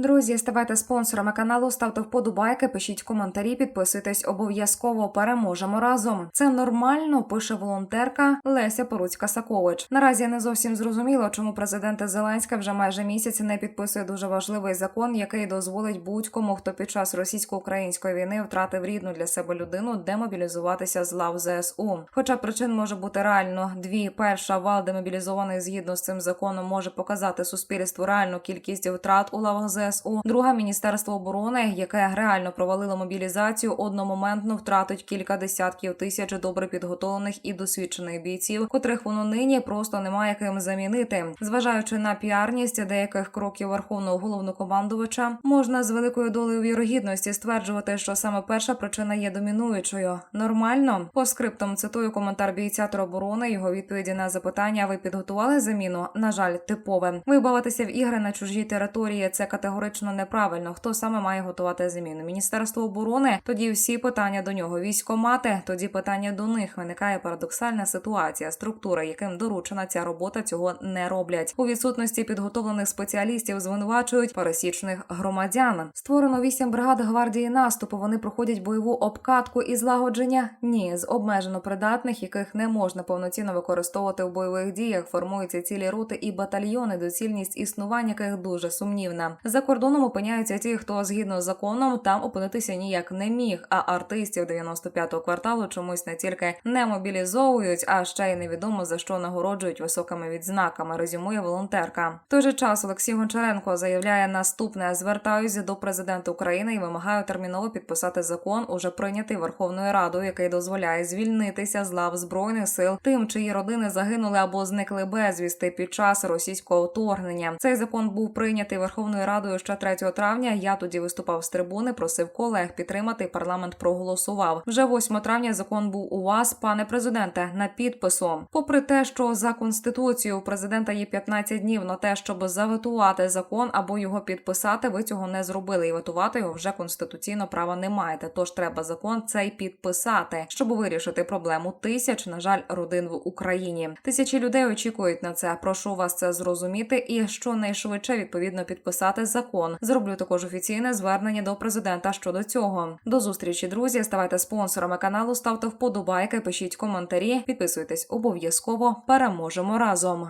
Друзі, ставайте спонсорами каналу, ставте вподобайки, пишіть коментарі, підписуйтесь обов'язково. Переможемо разом. Це нормально, пише волонтерка Леся Поруцька Сакович. Наразі не зовсім зрозуміло, чому президент Зеленська вже майже місяць не підписує дуже важливий закон, який дозволить будь-кому, хто під час російсько-української війни втратив рідну для себе людину, демобілізуватися з лав ЗСУ. Хоча причин може бути реально дві: перша вал демобілізованих згідно з цим законом може показати суспільству реальну кількість втрат у лавах ЗСУ. Друга міністерство оборони, яке реально провалило мобілізацію, одномоментно втратить кілька десятків тисяч добре підготовлених і досвідчених бійців, котрих воно нині просто немає ким замінити. Зважаючи на піарність деяких кроків верховного головнокомандувача, можна з великою долею вірогідності стверджувати, що саме перша причина є домінуючою. Нормально по скриптам цитую коментар бійця тероборони. Його відповіді на запитання: ви підготували заміну? На жаль, типове. Ви бавитеся в ігри на чужій території. Це категорично неправильно. Хто саме має готувати заміну? Міністерство оборони. Тоді всі питання до нього. Військомати. Тоді питання до них. Виникає парадоксальна ситуація. Структури, яким доручена ця робота, цього не роблять. У відсутності підготовлених спеціалістів звинувачують пересічних громадян. Створено вісім бригад гвардії наступу. Вони проходять бойову обкатку і злагодження. Ні, з обмежено придатних, яких не можна повноцінно використовувати в бойових діях. Формуються цілі роти і батальйони, доцільність існування яких дуже сумнівна. За кордоном опиняються ті, хто згідно з законом там опинитися ніяк не міг. А артистів 95-го кварталу чомусь не тільки не мобілізовують, а ще й невідомо за що нагороджують високими відзнаками. Резюмує волонтерка. В той же час Олексій Гончаренко заявляє наступне: звертаюся до президента України і вимагаю терміново підписати закон, уже прийнятий Верховною Радою, який дозволяє звільнитися з лав збройних сил тим, чиї родини загинули або зникли безвісти під час російського вторгнення. Цей закон був прийнятий Верховною Радою ще 3 травня. Я тоді виступав з трибуни, просив колег підтримати. Парламент проголосував. Вже 8 травня закон був у вас, пане президенте, на підпису. Попри те, що за конституцією у президента є 15 днів на те, щоб заветувати закон або його підписати. Ви цього не зробили, і ветувати його вже конституційно права не маєте. Тож треба закон цей підписати, щоб вирішити проблему тисяч, на жаль, родин в Україні. Тисячі людей очікують на це. Прошу вас це зрозуміти і щонайшвидше відповідно підписати закон. Зроблю також офіційне звернення до президента щодо цього. До зустрічі, друзі. Ставайте спонсорами каналу, ставте вподобайки, пишіть коментарі, підписуйтесь обов'язково. Переможемо разом.